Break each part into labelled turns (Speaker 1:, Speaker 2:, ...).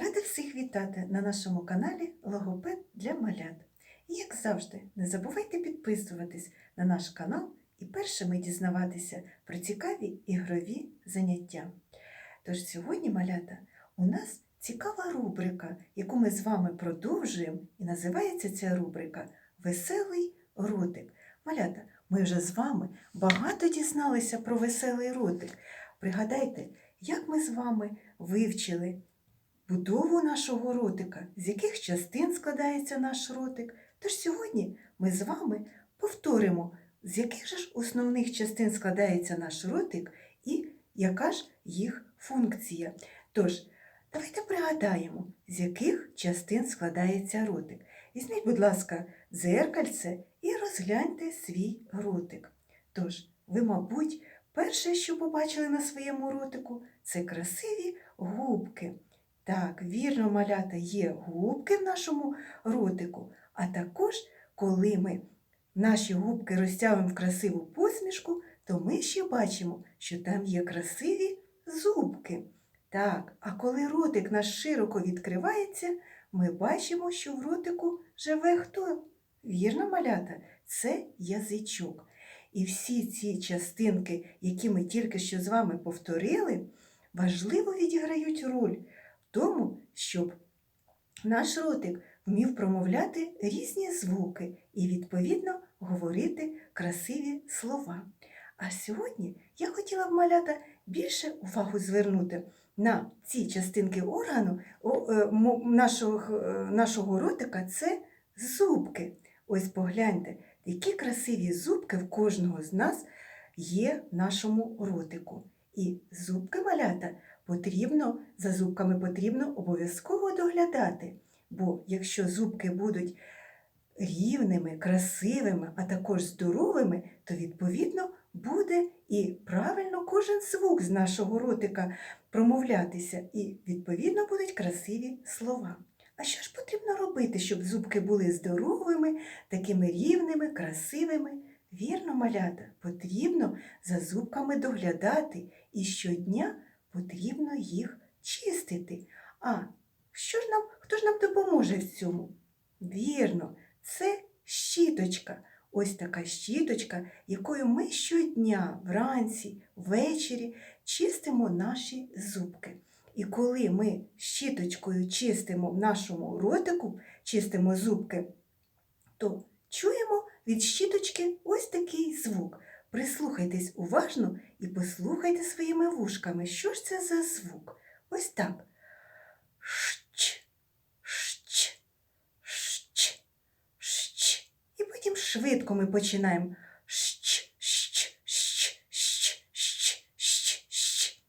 Speaker 1: Рада всіх вітати на нашому каналі Логопед для малят. І як завжди, не забувайте підписуватись на наш канал і першими дізнаватися про цікаві ігрові заняття. Тож сьогодні, малята, у нас цікава рубрика, яку ми з вами продовжуємо, і називається ця рубрика Веселий ротик. Малята, ми вже з вами багато дізналися про веселий ротик. Пригадайте, як ми з вами вивчили будову нашого ротика, з яких частин складається наш ротик. Тож сьогодні ми з вами повторимо, з яких же ж основних частин складається наш ротик і яка ж їх функція. Тож, давайте пригадаємо, з яких частин складається ротик. Візьміть, будь ласка, дзеркальце і розгляньте свій ротик. Тож, ви, мабуть, перше, що побачили на своєму ротику, це красиві губки. Так, вірно, малята, є губки в нашому ротику, а також, коли ми наші губки розтягуємо в красиву посмішку, то ми ще бачимо, що там є красиві зубки. Так, а коли ротик наш широко відкривається, ми бачимо, що в ротику живе хто? Вірно, малята, це язичок. І всі ці частинки, які ми тільки що з вами повторили, важливо відіграють роль тому, щоб наш ротик вмів промовляти різні звуки і, відповідно, говорити красиві слова. А сьогодні я хотіла б малята більше увагу звернути на ці частинки органу е, нашого, е, нашого ротика це зубки. Ось погляньте, які красиві зубки в кожного з нас є в нашому ротику. І зубки малята потрібно, за зубками потрібно обов'язково доглядати. Бо якщо зубки будуть рівними, красивими, а також здоровими, то відповідно буде і правильно кожен звук з нашого ротика промовлятися, і відповідно будуть красиві слова. А що ж потрібно робити, щоб зубки були здоровими, такими рівними, красивими? Вірно, малята, потрібно за зубками доглядати і щодня потрібно їх чистити. А що ж нам, хто ж нам допоможе в цьому? Вірно, це щіточка. Ось така щіточка, якою ми щодня, вранці, ввечері чистимо наші зубки. І коли ми щіточкою чистимо в нашому ротику, чистимо зубки, то чуємо від щіточки ось такий звук. Прислухайтесь уважно і послухайте своїми вушками, що ж це за звук. Ось так. Щ, щ, щ, щ. І потім швидко ми починаємо. Щ, щ, щ, щ, щ, щ, щ.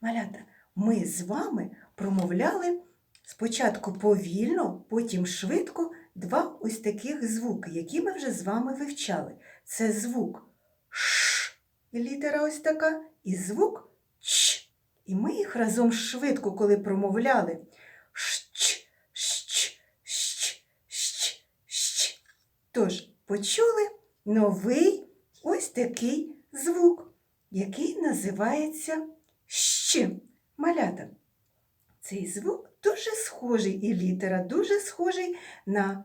Speaker 1: Малята, ми з вами промовляли спочатку повільно, потім швидко два ось таких звуки, які ми вже з вами вивчали. Це звук літера ось така, і звук Ч. І ми їх разом швидко, коли промовляли Щ, щ, щ, щ, щ. Тож почули новий ось такий звук, який називається щ. Малята. Цей звук дуже схожий, і літера дуже схожий на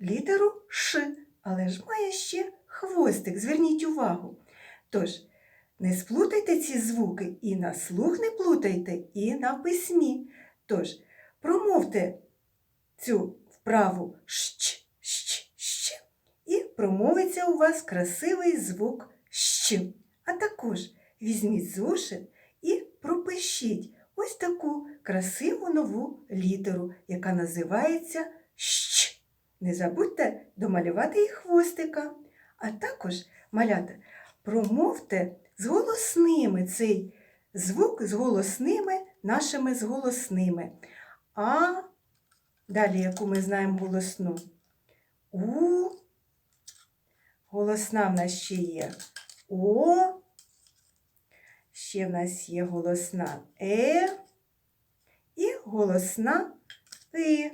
Speaker 1: літеру Ш, але ж має ще хвостик. Зверніть увагу. Тож, не сплутайте ці звуки і на слух не плутайте, і на письмі. Тож, промовте цю вправу щ, щ, щ, і промовиться у вас красивий звук щ. А також візьміть зошит і пропишіть ось таку красиву нову літеру, яка називається щ. Не забудьте домалювати і хвостика. А також, малята, промовте з голосними цей звук з голосними нашими з голосними. А далі, яку ми знаємо голосну. У. Голосна в нас ще є. О. Ще в нас є голосна Е і голосна И.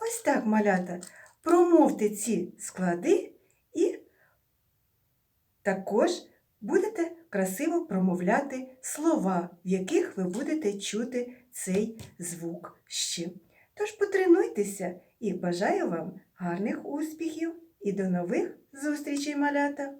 Speaker 1: Ось так, малята. Промовте ці склади також будете красиво промовляти слова, в яких ви будете чути цей звук щ. Тож потренуйтеся і бажаю вам гарних успіхів і до нових зустрічей, малята!